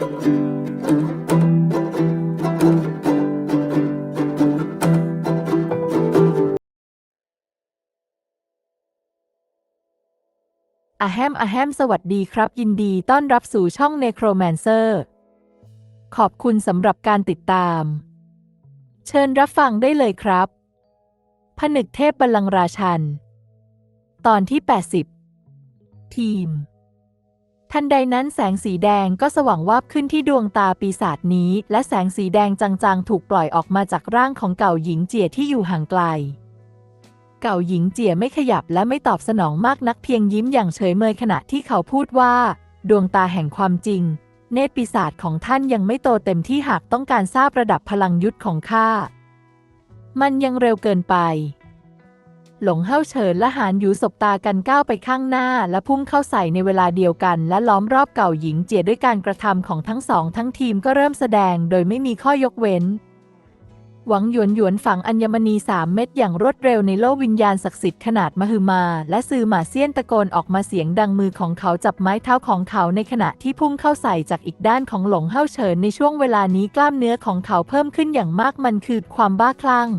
อะแฮมอะแฮมสวัสดีครับ ยินดีต้อนรับสู่ช่อง Necromancer ขอบคุณสำหรับการติดตาม เชิญรับฟังได้เลยครับผนึกเทพบัลลังราชัน ตอนที่ 80 ทีม ทันใดนั้นแสงสีแดงก็สว่างวาบขึ้นที่ดวงตาปีศาจนี้ และแสงสีแดงจางๆ ถูกปล่อยออกมาจากร่างของเก่าหญิงเจียที่อยู่ห่างไกล เก่าหญิงเจียไม่ขยับและไม่ตอบสนองมากนักเพียงยิ้มอย่างเฉยเมยขณะที่เขาพูดว่า ดวงตาแห่งความจริง เนตรปีศาจของท่านยังไม่โตเต็มที่หากต้องการทราบระดับพลังยุทธของข้ามันยังเร็วเกินไป หลงเฮาเฉินและหานหยูสบตากันก้าวไปข้างหน้า และพุ่งเข้าใส่ในเวลาเดียวกัน และล้อมรอบเก่าหญิงเจียด้วยการกระทำของทั้งสอง ทั้งทีมก็เริ่มแสดงโดยไม่มีข้อยกเว้น หวังหยวนหยวนฝังอัญมณีสามเม็ดอย่างรวดเร็วในโลกวิญญาณศักดิ์สิทธิ์ขนาดมหึมา และซือหมาเซียนตะโกนออกมาเสียงดังมือของเขาจับไม้เท้าของเขาในขณะที่พุ่งเข้าใส่จากอีกด้านของหลงเฮาเฉินในช่วงเวลานี้กล้ามเนื้อของเขาเพิ่มขึ้นอย่างมากมันคือความบ้าคลั่ง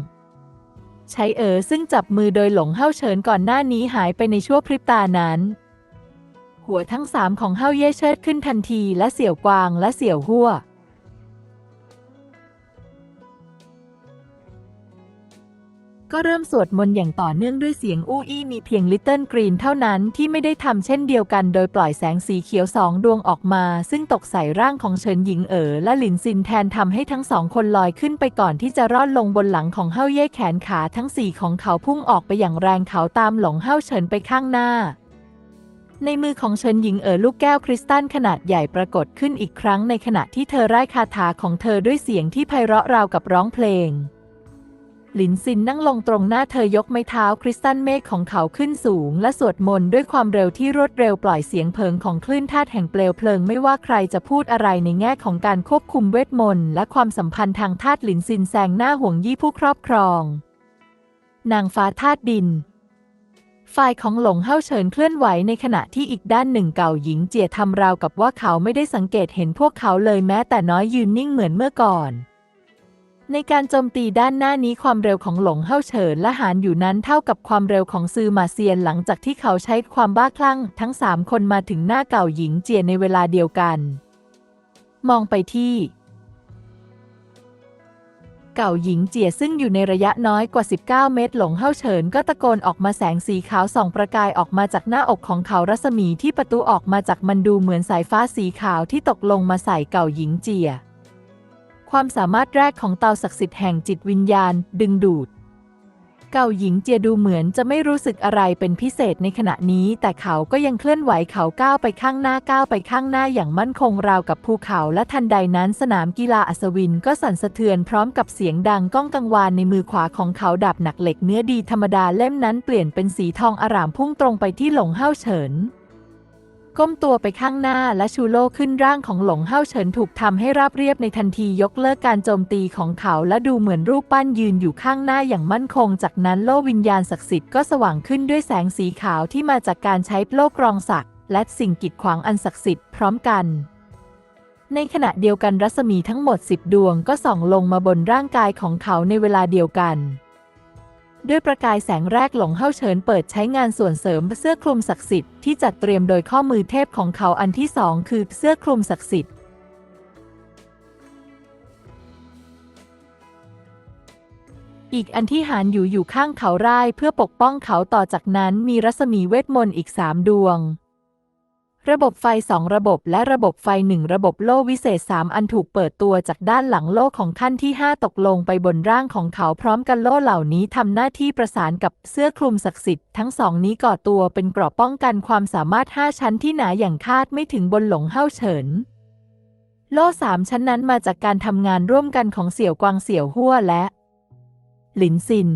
ใช้เอ๋อซึ่งจับมือโดยหลงเฮาเฉินก่อนหน้านี้หายไปในชั่วพริบตานั้น หัวทั้งสามของเฮาเย่เชิดขึ้นทันทีและเสี่ยวกวางและเสี่ยวหัว ก็เริ่มสวดมนต์อย่างต่อเนื่องด้วยเสียงอู้อี้มีเพียงลิตเติ้ลกรีนเท่านั้นที่ไม่ได้ทำเช่นเดียวกันโดยปล่อยแสงสีเขียวสองดวงออกมา ซึ่งตกใส่ร่างของเฉินหญิงเอ๋อและหลินซินแทนทำให้ทั้งสองคนลอยขึ้นไปก่อนที่จะรอดลงบนหลังของเฮาเย่แขนขาทั้งสี่ของเขาพุ่งออกไปอย่างแรงเขาตามหลงเฮาเฉินไปข้างหน้าในมือของเฉินหญิงเอ๋อลูกแก้วคริสตัลขนาดใหญ่ปรากฏขึ้นอีกครั้งในขณะที่เธอไร่คาถาของเธอด้วยเสียงที่ไพเราะราวกับร้องเพลง หลินซินนั่งลงตรงหน้าเธอยกไม้เท้าคริสตัลเมฆของเขาขึ้นสูง และสวดมนต์ด้วยความเร็วที่รวดเร็วปล่อยเสียงเพลิงของคลื่นธาตุแห่งเปลวเพลิงไม่ว่าใครจะพูดอะไรในแง่ของการควบคุมเวทมนต์และความสัมพันธ์ทางธาตุหลินซินแซงหน้าห่วงยี่ผู้ครอบครอง นางฟ้าธาตุดิน ฝ่ายของหลงเฮาเฉินเคลื่อนไหวในขณะที่อีกด้านหนึ่งเก่าหญิงเจียทำราวกับว่าเขาไม่ได้สังเกตเห็นพวกเขาเลยแม้แต่น้อยยืนนิ่งเหมือนเมื่อก่อน ในการโจมตีด้านหน้านี้ความเร็วของหลงเฮาเฉินและหานอยู่นั้นเท่ากับความเร็วของซือมาเซียนหลังจากที่เขาใช้ความบ้าคลั่ง ทั้งสามคนมาถึงหน้าเก่าหญิงเจียในเวลาเดียวกัน มองไปที่ เก่าหญิงเจียซึ่งอยู่ในระยะน้อยกว่า 19 เมตร หลงเฮาเฉินก็ตะโกนออกมาแสงสีขาวส่องประกายออกมาจากหน้าอกของเขารัศมีที่ประตูออกมาจากมันดูเหมือนสายฟ้าสีขาวที่ตกลงมาใส่เก่าหญิงเจีย ความสามารถแรกของเตาศักดิ์สิทธิ์แห่งจิตวิญญาณ ดึงดูด เก่าหญิงเจียดูเหมือนจะไม่รู้สึกอะไรเป็นพิเศษในขณะนี้ แต่เขาก็ยังเคลื่อนไหวเขาก้าวไปข้างหน้าก้าวไปข้างหน้าอย่างมั่นคงราวกับภูเขาและทันใดนั้นสนามกีฬาอัศวินก็สั่นสะเทือนพร้อมกับเสียงดังก้องกังวานในมือขวาของเขาดาบหนักเหล็กเนื้อดีธรรมดาเล่มนั้นเปลี่ยนเป็นสีทองอร่ามพุ่งตรงไปที่หลงเฮาเฉิน ก้มตัวไปข้างหน้าและชูโล่ขึ้นร่างของหลงเฮาเฉินถูกทำให้ราบเรียบในทันทียกเลิกการโจมตีของเขาและดูเหมือนรูปปั้นยืนอยู่ข้างหน้าอย่างมั่นคง จากนั้นโล่วิญญาณศักดิ์สิทธิ์ก็สว่างขึ้นด้วยแสงสีขาวที่มาจากการใช้โล่กรองศักดิ์และสิ่งกีดขวางอันศักดิ์สิทธิ์พร้อมกันในขณะเดียวกันรัศมีทั้งหมด 10 ดวงก็ส่องลงมาบนร่างกายของเขาในเวลาเดียวกัน ด้วยประกายแสงแรกหลงเฮาเฉินเปิดใช้งานส่วนเสริมเสื้อคลุมศักดิ์สิทธิ์ที่จัดเตรียมโดยข้อมือเทพของเขาอันที่สองคือเสื้อคลุมศักดิ์สิทธิ์อีกอันที่หานอยู่อยู่ข้างเขาไร่เพื่อปกป้องเขาต่อจากนั้นมีรัศมีเวทมนต์อีกสามดวง ระบบไฟสองระบบและระบบไฟหนึ่งระบบโล่วิเศษสามอันถูกเปิดตัวจากด้านหลังโล่ของขั้นที่ 5 ตกลงไปบนร่างของเขาพร้อมกันโล่เหล่านี้ทำหน้าที่ประสานกับเสื้อคลุมศักดิ์สิทธิ์ทั้งสองนี้ก่อตัวเป็นเกราะป้องกันความสามารถ 5 ชั้นที่หนาอย่างคาดไม่ถึงบนหลงเฮาเฉินโล่สามชั้นนั้นมาจากการทำงานร่วมกันของเสี่ยวกวางเสี่ยวหัวและ หลินซิน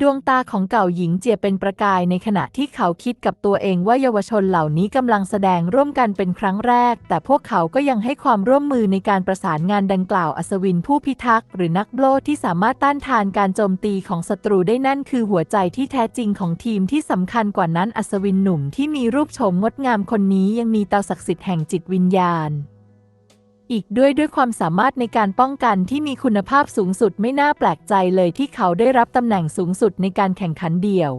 ดวงตาของเก่าหญิงเจียเป็นประกายในขณะที่เขาคิดกับตัวเองว่าเยาวชนเหล่านี้กำลังแสดงร่วมกันเป็นครั้งแรก แต่พวกเขาก็ยังให้ความร่วมมือในการประสานงานดังกล่าวอัศวินผู้พิทักษ์หรือนักโบลที่สามารถต้านทานการโจมตีของศัตรูได้นั่นคือหัวใจที่แท้จริงของทีมที่สำคัญกว่านั้นอัศวินหนุ่มที่มีรูปโฉมงดงามคนนี้ยังมีเตาศักดิ์สิทธิ์แห่งจิตวิญญาณ อีกด้วยด้วยความสามารถในการป้องกันที่มีคุณภาพสูงสุดไม่น่าแปลกใจเลยที่เขาได้รับตำแหน่งสูงสุดในการแข่งขันเดี่ยว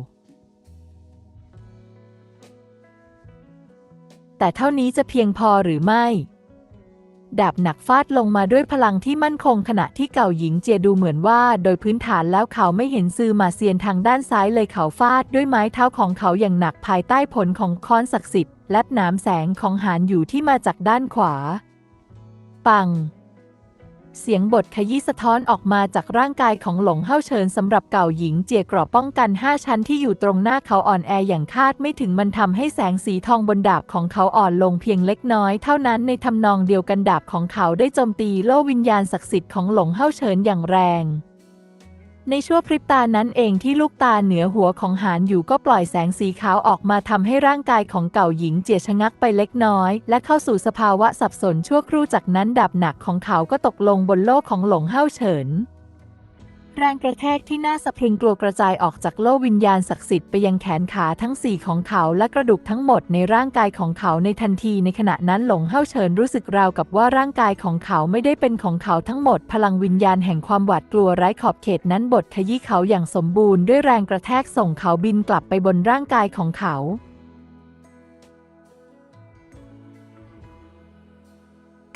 แต่เท่านี้จะเพียงพอหรือไม่ ดาบหนักฟาดลงมาด้วยพลังที่มั่นคงขณะที่เก่าหญิงเจียดูเหมือนว่า โดยพื้นฐานแล้วเขาไม่เห็นซือมาเซียนทางด้านซ้ายเลยเขาฟาดด้วยไม้เท้าของเขาอย่างหนักภายใต้ผลของค้อนศักดิ์สิทธิ์และหนามแสงของหานอยู่ที่มาจากด้านขวา ปัง เสียงบทขยี้สะท้อนออกมาจากร่างกายของหลงเฮาเฉินสำหรับเก่าหญิงเจียกรอบป้องกัน 5 ชั้นที่อยู่ตรงหน้าเขาอ่อนแออย่างคาดไม่ถึงมันทำให้แสงสีทองบนดาบของเขาอ่อนลงเพียงเล็กน้อยเท่านั้นในทำนองเดียวกันดาบของเขาได้โจมตีโล่วิญญาณศักดิ์สิทธิ์ของหลงเฮาเฉินอย่างแรง ในชั่วพริบตานั้นเองที่ลูกตาเหนือหัวของหานอยู่ก็ปล่อยแสงสีขาวออกมาทำให้ร่างกายของเก่าหญิงเจียชะงักไปเล็กน้อย และเข้าสู่สภาวะสับสนชั่วครู่จากนั้นดาบหนักของเขาก็ตกลงบนโลกของหลงเฮาเฉิน แรงกระแทกที่น่าสะพรึงกลัวกระจายออกจากโลกวิญญาณศักดิ์สิทธิ์ไปยังแขนขาทั้งสี่ของเขาและกระดูกทั้งหมดในร่างกายของเขาในทันทีในขณะนั้นหลงเฮาเฉินรู้สึกราวกับว่าร่างกายของเขาไม่ได้เป็นของเขาทั้งหมด พลังวิญญาณแห่งความหวาดกลัวไร้ขอบเขตนั้นบดขยี้เขาอย่างสมบูรณ์ด้วยแรงกระแทกส่งเขาบินกลับไปบนร่างกายของเขา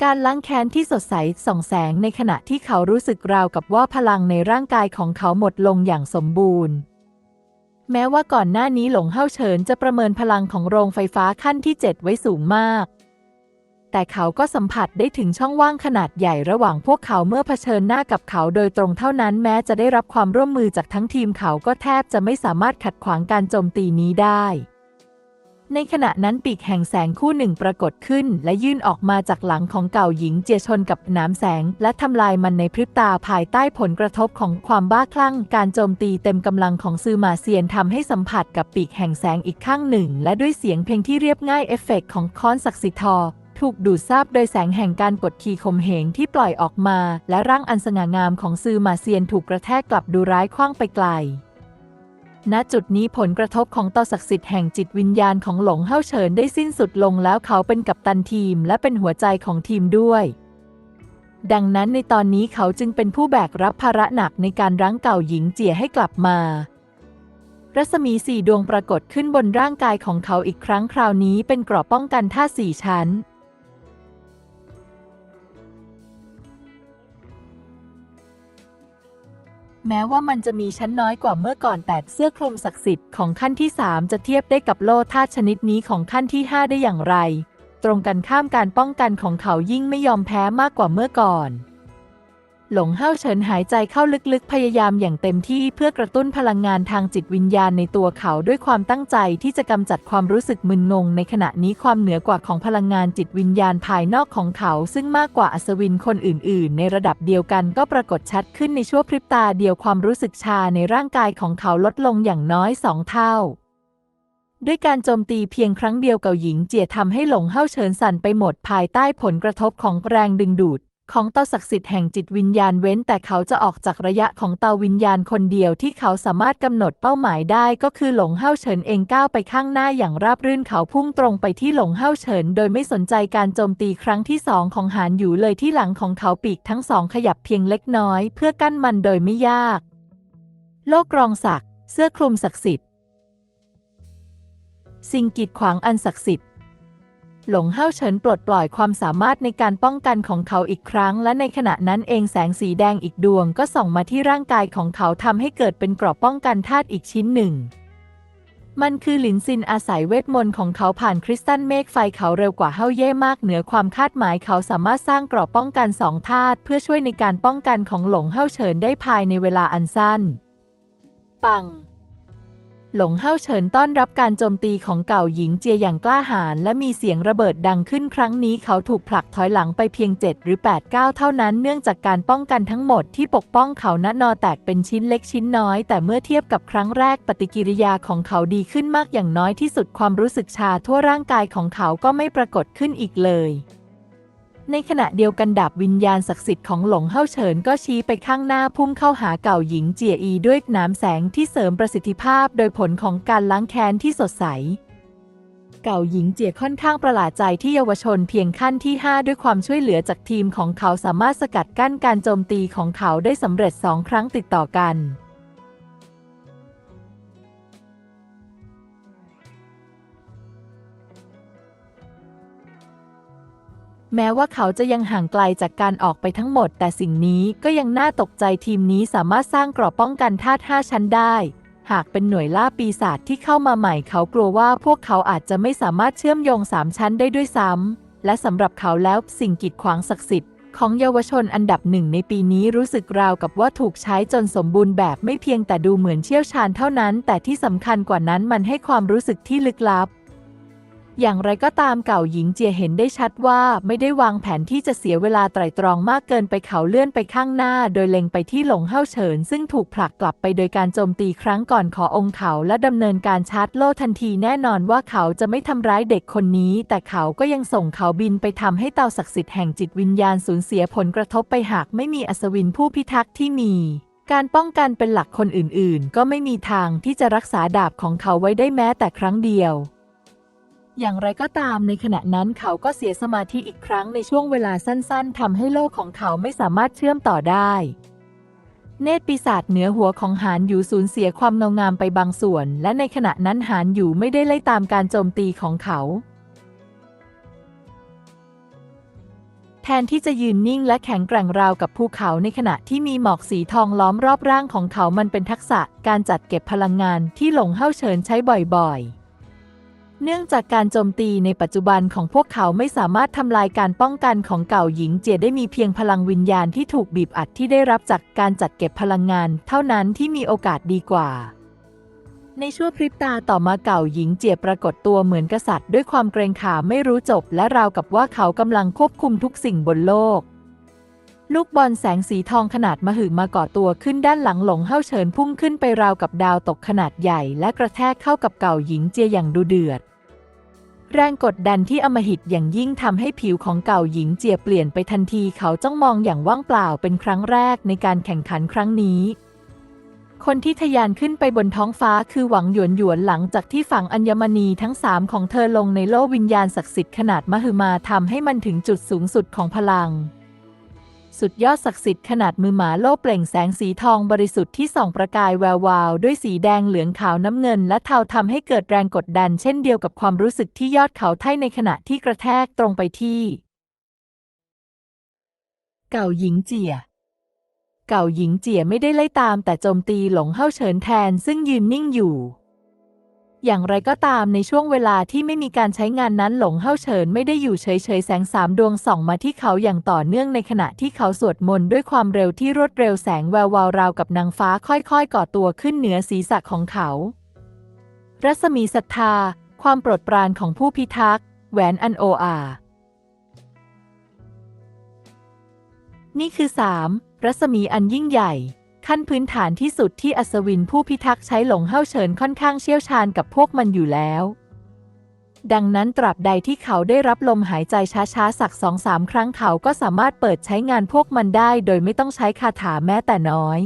การล้างแค้นที่สดใสส่องแสงในขณะที่เขารู้สึกราวกับว่าพลังในร่างกายของเขาหมดลงอย่างสมบูรณ์ แม้ว่าก่อนหน้านี้หลงเฮาเฉินจะประเมินพลังของโรงไฟฟ้าขั้นที่ 7 ไว้สูงมาก แต่เขาก็สัมผัสได้ถึงช่องว่างขนาดใหญ่ระหว่างพวกเขาเมื่อเผชิญหน้ากับเขาโดยตรงเท่านั้นแม้จะได้รับความร่วมมือจากทั้งทีมเขาก็แทบจะไม่สามารถขัดขวางการโจมตีนี้ได้ ในขณะนั้นปีกแห่งแสงคู่หนึ่งปรากฏขึ้น และยื่นออกมาจากหลังของเก่าหญิงเจียชนกับน้ำแสง และทำลายมันในพริบตาภายใต้ผลกระทบของความบ้าคลั่ง การโจมตีเต็มกำลังของซือมาเซียนทำให้สัมผัสกับปีกแห่งแสงอีกข้างหนึ่ง และด้วยเสียงเพลงที่เรียบง่ายเอฟเฟกต์ของค้อนศักดิ์สิทธิ์ทอถูกดูดซาบโดยแสงแห่งการกดขี่ข่มเหงที่ปล่อยออกมา และร่างอันสง่างามของซือมาเซียนถูกกระแทกกลับดูร้ายคว้างไปไกล ณจุดนี้ผลกระทบของต่อศักดิ์สิทธิ์แห่งจิตวิญญาณของหลงเฮาเฉินได้สิ้นสุดลงแล้วเขาเป็นกัปตันทีมและเป็นหัวใจของทีมด้วย ดังนั้นในตอนนี้เขาจึงเป็นผู้แบกรับภาระหนักในการรั้งเก่าหญิงเจี๋ยให้กลับมา รัศมีสี่ดวงปรากฏขึ้นบนร่างกายของเขาอีกครั้งคราวนี้เป็นกรอบป้องกันท่าสี่ชั้น แม้ว่ามันจะมีชั้นน้อยกว่าเมื่อก่อนแต่เสื้อคลุมศักดิ์สิทธิ์ของขั้นที่ 3 จะเทียบได้กับโล่ธาตุชนิดนี้ของขั้นที่ 5 ได้อย่างไร ตรงกันข้ามการป้องกันของเขายิ่งไม่ยอมแพ้มากกว่าเมื่อก่อน หลงเฮาเฉินหายใจเข้าลึกๆ พยายามอย่างเต็มที่เพื่อกระตุ้นพลังงานทางจิตวิญญาณในตัวเขาด้วยความตั้งใจที่จะกำจัดความรู้สึกมึนงง ในขณะนี้ความเหนือกว่าของพลังงานจิตวิญญาณภายนอกของเขา ซึ่งมากกว่าอัศวินคนอื่น ๆ ในระดับเดียวกันก็ปรากฏชัดขึ้นในชั่วพริบตาเดียวความรู้สึกชาในร่างกายของเขาลดลงอย่างน้อยสองเท่าด้วยการโจมตีเพียงครั้งเดียวเก่าหญิงเจียทำให้หลงเฮาเฉินสั่นไปหมดภายใต้ผลกระทบของแรงดึงดูด ของเตาศักดิ์สิทธิ์แห่งจิตวิญญาณเว้น แต่เขาจะออกจากระยะของเตาวิญญาณคนเดียวที่เขาสามารถกำหนดเป้าหมายได้ ก็คือหลงเฮาเฉินเองก้าวไปข้างหน้าอย่างราบรื่นเขาพุ่งตรงไปที่หลงเฮาเฉิน โดยไม่สนใจการโจมตีครั้งที่สองของหานอยู่เลยที่หลังของเขาปีกทั้งสองขยับเพียงเล็กน้อย เพื่อกั้นมันโดยไม่ยาก โลกรองศักดิ์เสื้อคลุมศักดิ์สิทธิ์สิ่งกีดขวางอันศักดิ์สิทธิ์ หลงเฮาเฉินปลดปล่อยความสามารถในการป้องกันของเขาอีกครั้ง และในขณะนั้นเองแสงสีแดงอีกดวงก็ส่องมาที่ร่างกายของเขาทำให้เกิดเป็นกรอบป้องกันธาตุอีกชิ้นหนึ่ง มันคือหลินซินอาศัยเวทมนต์ของเขาผ่านคริสตัลเมฆไฟเขาเร็วกว่าเฮาเย่มากเหนือความคาดหมายเขาสามารถสร้างกรอบป้องกันสองธาตุเพื่อช่วยในการป้องกันของหลงเฮาเฉินได้ภายในเวลาอันสั้น ปัง หลงเฮาเฉินต้อนรับการโจมตีของเก่าหญิงเจียอย่างกล้าหาญและมีเสียงระเบิดดังขึ้นครั้งนี้เขาถูกผลักถอยหลังไปเพียง 7 หรือ8ก้าวเท่านั้นเนื่องจากการป้องกันทั้งหมดที่ปกป้องเขาณนอแตกเป็นชิ้นเล็กชิ้นน้อย แต่เมื่อเทียบกับครั้งแรกปฏิกิริยาของเขาดีขึ้นมากอย่างน้อยที่สุดความรู้สึกชาทั่วร่างกายของเขาก็ไม่ปรากฏขึ้นอีกเลย ในขณะเดียวกันดาบวิญญาณศักดิ์สิทธิ์ของหลงเฮาเฉินก็ชี้ไปข้างหน้าพุ่งเข้าหาเก่าหญิงเจียอีด้วยหน้ำแสงที่เสริมประสิทธิภาพโดยผลของการล้างแค้นที่สดใส เก่าหญิงเจียค่อนข้างประหลาดใจที่เยาวชนเพียงขั้นที่ 5 ด้วยความช่วยเหลือจากทีมของเขาสามารถสกัดกั้นการโจมตีของเขาได้สำเร็จสองครั้งติดต่อกัน แม้ว่าเขาจะยังห่างไกลจากการออกไปทั้งหมด แต่สิ่งนี้ก็ยังน่าตกใจทีมนี้สามารถสร้างกรอบป้องกันธาตุ5ชั้นได้ หากเป็นหน่วยล่าปีศาจที่เข้ามาใหม่ เขากลัวว่าพวกเขาอาจจะไม่สามารถเชื่อมโยง3ชั้นได้ด้วยซ้ำและสำหรับเขาแล้วสิ่งกีดขวางศักดิ์สิทธิ์ของเยาวชนอันดับหนึ่งในปีนี้รู้สึกราวกับว่าถูกใช้จนสมบูรณ์แบบไม่เพียงแต่ดูเหมือนเชี่ยวชาญเท่านั้น แต่ที่สำคัญกว่านั้นมันให้ความรู้สึกที่ลึกลับ อย่างไรก็ตามเก่าหญิงเจียเห็นได้ชัดว่าไม่ได้วางแผนที่จะเสียเวลาไตร่ตรองมากเกินไปเขาเลื่อนไปข้างหน้า โดยเล็งไปที่หลงเฮาเฉิน ซึ่งถูกผลักกลับไปโดยการโจมตีครั้งก่อนขอองค์เขาและดำเนินการชาร์จโล่ทันทีแน่นอนว่าเขาจะไม่ทำร้ายเด็กคนนี้ แต่เขาก็ยังส่งเขาบินไปทำให้เตาศักดิ์สิทธิ์แห่งจิตวิญญาณสูญเสียผลกระทบไปหากไม่มีอัศวินผู้พิทักษ์ที่มีการป้องกันเป็นหลักคนอื่นๆ ก็ไม่มีทางที่จะรักษาดาบของเขาไว้ได้แม้แต่ครั้งเดียว อย่างไรก็ตามในขณะนั้นเขาก็เสียสมาธิอีกครั้งในช่วงเวลาสั้นๆทำให้โลกของเขาไม่สามารถเชื่อมต่อได้ เนตรปีศาจเหนือหัวของหานอยู่สูญเสียความเงางามไปบางส่วน และในขณะนั้นหานอยู่ไม่ได้ไล่ตามการโจมตีของเขาแทนที่จะยืนนิ่งและแข็งแกร่งราวกับภูเขาในขณะที่มีหมอกสีทองล้อมรอบร่างของเขามันเป็นทักษะการจัดเก็บพลังงานที่หลงเฮาเฉินใช้บ่อยๆ เนื่องจากการโจมตีในปัจจุบันของพวกเขาไม่สามารถทำลายการป้องกันของเก่าหญิงเจียได้มีเพียงพลังวิญญาณที่ถูกบีบอัดที่ได้รับจากการจัดเก็บพลังงาน เท่านั้นที่มีโอกาสดีกว่า ในชั่วพริบตาต่อมาเก่าหญิงเจียปรากฏตัวเหมือนกษัตริย์ด้วยความเกรงขามไม่รู้จบ และราวกับว่าเขากำลังควบคุมทุกสิ่งบนโลก ลูกบอลแสงสีทองขนาดมหึมาก่อตัวขึ้นด้านหลังหลงเฮาเฉินพุ่งขึ้นไปราวกับดาวตกขนาดใหญ่ และกระแทกเข้ากับเก่าหญิงเจียอย่างดูเดือด แรงกดดันที่อมหิตอย่างยิ่งทำให้ผิวของเก่าหญิงเจียเปลี่ยนไปทันทีเขาจ้องมองอย่างว่างเปล่าเป็นครั้งแรกในการแข่งขันครั้งนี้ คนที่ทะยานขึ้นไปบนท้องฟ้าคือหวังหยวนหยวนหลังจากที่ฝังอัญมณีทั้งสามของเธอลงในโลกวิญญาณศักดิ์สิทธิ์ขนาดมหึมาทำให้มันถึงจุดสูงสุดของพลัง สุดยอดศักดิ์สิทธิ์ขนาดมือหมาโลเปล่งแสงสีทองบริสุทธิ์ที่ส่องประกายแวววาว ด้วยสีแดงเหลืองขาวน้ำเงิน และเทาทำให้เกิดแรงกดดัน เช่นเดียวกับความรู้สึกที่ยอดเขาไท่ในขณะที่กระแทกตรงไปที่ เก่าหญิงเจียเก่าหญิงเจียไม่ได้ไล่ตามแต่โจมตีหลงเฮาเฉินแทนซึ่งยืนนิ่งอยู่ อย่างไรก็ตามในช่วงเวลาที่ไม่มีการใช้งานนั้นหลงเฮาเฉินไม่ได้อยู่เฉยๆ แสงสามดวงส่องมาที่เขาอย่างต่อเนื่องในขณะที่เขาสวดมนต์ด้วยความเร็วที่รวดเร็วแสงแวววาวราวกับนางฟ้าค่อยๆ ก่อตัวขึ้นเหนือศีรษะของเขา รัศมีศรัทธา ความโปรดปรานของผู้พิทักษ์แหวนอันโออา นี่คือ 3. รัศมีอันยิ่งใหญ่ ขั้นพื้นฐานที่สุดที่อัศวินผู้พิทักษ์ใช้หลงเฮาเฉินค่อนข้างเชี่ยวชาญกับพวกมันอยู่แล้ว ดังนั้นตราบใดที่เขาได้รับลมหายใจช้าๆ สักสองสามครั้งเขาก็สามารถเปิดใช้งานพวกมันได้ โดยไม่ต้องใช้คาถาแม้แต่น้อย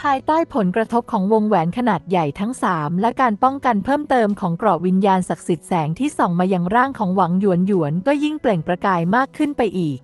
ภายใต้ผลกระทบของวงแหวนขนาดใหญ่ทั้งสามและการป้องกันเพิ่มเติมของกรอบวิญญาณศักดิ์สิทธิ์แสงที่ส่องมายังร่างของหวังหยวนหยวนก็ยิ่งเปล่งประกายมากขึ้นไปอีก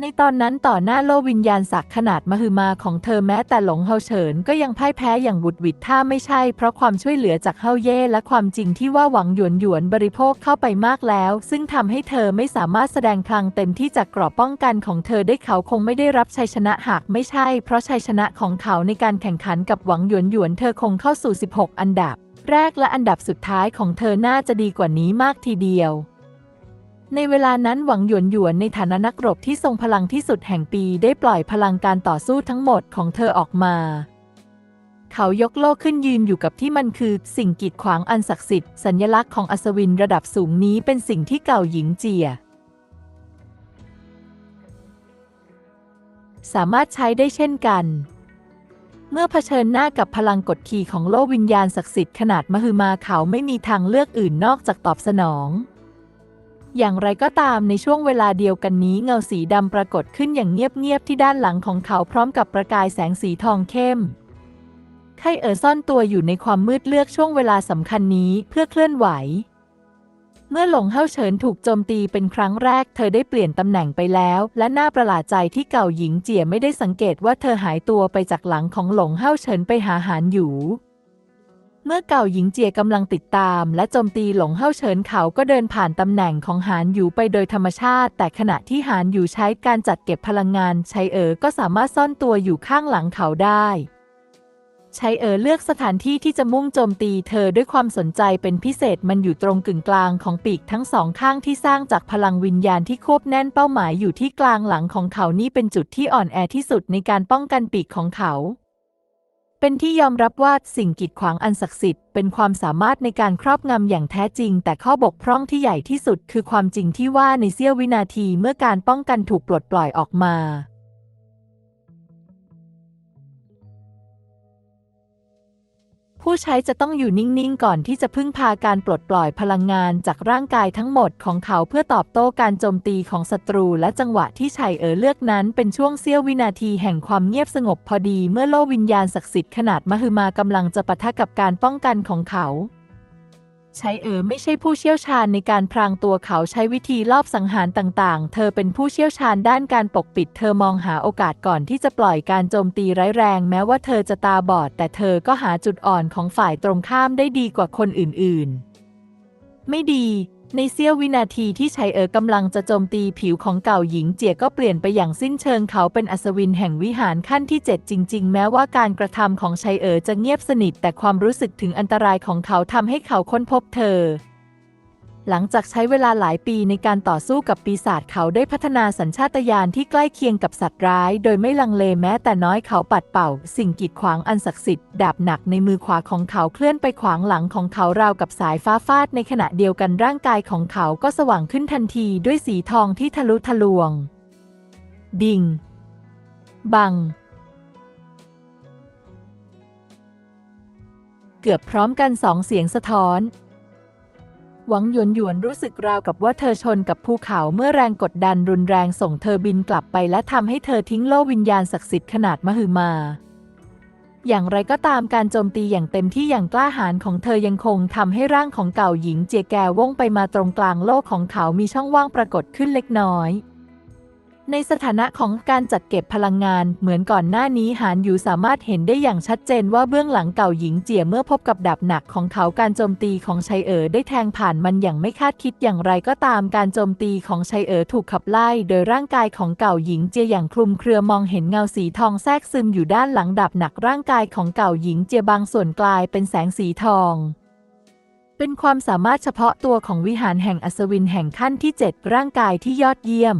ในตอนนั้นต่อหน้าโลวิญญาณศักดิ์ขนาดมหึมาของเธอแม้แต่หลงเฮาเฉินก็ยังพ่ายแพ้อย่างบุดวิดถ้าไม่ใช่ เพราะความช่วยเหลือจากเฮาเย่และความจริงที่ว่าหวังหยวนหยวนบริโภคเข้าไปมากแล้ว ซึ่งทำให้เธอไม่สามารถแสดงพลังเต็มที่จากกรอบป้องกันของเธอได้เขาคงไม่ได้รับชัยชนะหากไม่ใช่ เพราะชัยชนะของเขาในการแข่งขันกับหวังหยวนหยวนเธอคงเข้าสู่ 16 อันดับ แรกและอันดับสุดท้ายของเธอน่าจะดีกว่านี้มากทีเดียว ในเวลานั้นหวังหยวนหยวนในฐานะนักรบที่ทรงพลังที่สุดแห่งปีได้ปล่อยพลังการต่อสู้ทั้งหมดของเธอออกมา เขายกโล่ขึ้นยืนอยู่กับที่มันคือสิ่งกีดขวางอันศักดิ์สิทธิ์สัญลักษณ์ของอัศวินระดับสูงนี้เป็นสิ่งที่เก่าหญิงเจีย สามารถใช้ได้เช่นกัน เมื่อเผชิญหน้ากับพลังกดขี่ของโลกวิญญาณศักดิ์สิทธิ์ขนาดมหึมาเขาไม่มีทางเลือกอื่นนอกจากตอบสนอง อย่างไรก็ตามในช่วงเวลาเดียวกันนี้เงาสีดำปรากฏขึ้นอย่างเงียบๆที่ด้านหลังของเขาพร้อมกับประกายแสงสีทองเข้มไคเอ๋อซ่อนตัวอยู่ในความมืดเลือกช่วงเวลาสำคัญนี้เพื่อเคลื่อนไหว เมื่อหลงเฮาเฉินถูกโจมตีเป็นครั้งแรก เธอได้เปลี่ยนตำแหน่งไปแล้ว และน่าประหลาดใจที่เก่าหญิงเจียไม่ได้สังเกตว่าเธอหายตัวไปจากหลังของหลงเฮาเฉินไปหาหานหยู เมื่อเก่าหญิงเจียกำลังติดตาม และโจมตีหลงเฮาเฉินเขาก็เดินผ่านตำแหน่งของหานหยูไปโดยธรรมชาติ แต่ขณะที่หานหยูใช้การจัดเก็บพลังงานชัยเอ๋อก็สามารถซ่อนตัวอยู่ข้างหลังเขาได้ชัยเอ๋อเลือกสถานที่ที่จะมุ่งโจมตีเธอด้วยความสนใจเป็นพิเศษมันอยู่ตรงกึ่งกลางของปีกทั้งสองข้างที่สร้างจากพลังวิญญาณที่ควบแน่นเป้าหมายอยู่ที่กลางหลังของเขานี่เป็นจุดที่อ่อนแอที่สุดในการป้องกันปีกของเขา เป็นที่ยอมรับว่าสิ่งกีดขวางอันศักดิ์สิทธิ์เป็นความสามารถในการครอบงำอย่างแท้จริง แต่ข้อบกพร่องที่ใหญ่ที่สุดคือความจริงที่ว่าในเสี้ยววินาทีเมื่อการป้องกันถูกปลดปล่อยออกมา ผู้ใช้จะต้องอยู่นิ่ง ๆ ก่อนที่จะพึ่งพาการปลดปล่อยพลังงานจากร่างกายทั้งหมดของเขาเพื่อตอบโต้การโจมตีของศัตรูและจังหวะที่ชัยเอ๋อเลือกนั้นเป็นช่วงเสี้ยววินาทีแห่งความเงียบสงบพอดีเมื่อโล่วิญญาณศักดิ์สิทธิ์ขนาดมหึมากำลังจะปะทะกับการป้องกันของเขา ใช้เอ๋อไม่ใช่ผู้เชี่ยวชาญในการพรางตัวเขาใช้วิธีลอบสังหารต่าง ๆ เธอเป็นผู้เชี่ยวชาญด้านการปกปิด เธอมองหาโอกาสก่อนที่จะปล่อยการโจมตีร้ายแรง แม้ว่าเธอจะตาบอด แต่เธอก็หาจุดอ่อนของฝ่ายตรงข้ามได้ดีกว่าคนอื่น ๆ ไม่ดี ในเสี้ยววินาทีที่ชัยเอ๋อกำลังจะโจมตีผิวของเก่าหญิงเจียก็เปลี่ยนไปอย่างสิ้นเชิงเขาเป็นอัศวินแห่งวิหารขั้นที่ 7 จริง ๆ แม้ว่าการกระทำของชัยเอ๋อจะเงียบสนิท แต่ความรู้สึกถึงอันตรายของเขาทำให้เขาค้นพบเธอ หลังจากใช้เวลาหลายปีในการต่อสู้กับปีศาจเขาได้พัฒนาสัญชาตญาณที่ใกล้เคียงกับสัตว์ร้าย โดยไม่ลังเลแม้แต่น้อยเขาปัดเป่า สิ่งกีดขวางอันศักดิ์สิทธิ์ดาบหนักในมือขวาของเขาเคลื่อนไปขวางหลังของเขาราวกับสายฟ้าฟาด ในขณะเดียวกันร่างกายของเขาก็สว่างขึ้นทันทีด้วยสีทองที่ทะลุทะลวง ดิ่ง บังเกือบพร้อมกันสองเสียงสะท้อน หวังหยวนหยวนรู้สึกราวกับว่าเธอชนกับภูเขาเมื่อแรงกดดันรุนแรงส่งเธอบินกลับไปและทำให้เธอทิ้งโลกวิญญาณศักดิ์สิทธิ์ขนาดมหึมา อย่างไรก็ตามการโจมตีอย่างเต็มที่อย่างกล้าหาญของเธอยังคงทำให้ร่างของเก่าหญิงเจียแกว่งไปมาตรงกลางโลกของเขามีช่องว่างปรากฏขึ้นเล็กน้อย ในสถานะของการจัดเก็บพลังงาน เหมือนก่อนหน้านี้หานอยู่สามารถเห็นได้อย่างชัดเจนว่าเบื้องหลังเก่าหญิงเจียเมื่อพบกับดาบหนักของเขาการโจมตีของชัยเอ๋อได้แทงผ่านมันอย่างไม่คาดคิดอย่างไรก็ตามการโจมตีของชัยเอ๋อถูกขับไล่โดยร่างกายของเก่าหญิงเจียอย่างคลุมเครือมองเห็นเงาสีทองแทรกซึมอยู่ด้านหลังดาบหนักร่างกายของเก่าหญิงเจียบางส่วนกลายเป็นแสงสีทองเป็นความสามารถเฉพาะตัวของวิหารแห่งอัศวินแห่งขั้นที่ 7 ร่างกายที่ยอดเยี่ยม